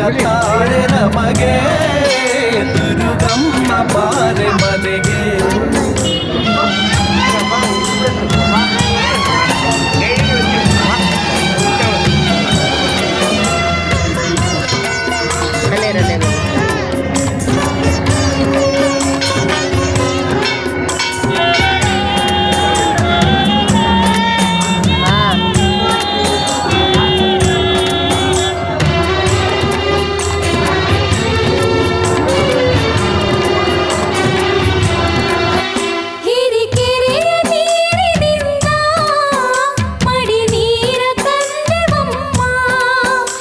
ಕತ್ತಾಳೆ ನಮಗೆ ದುರುಗಮ್ಮ ಪಾರೆ ಮನೆಗೆ. ಕಲೆ ರೇ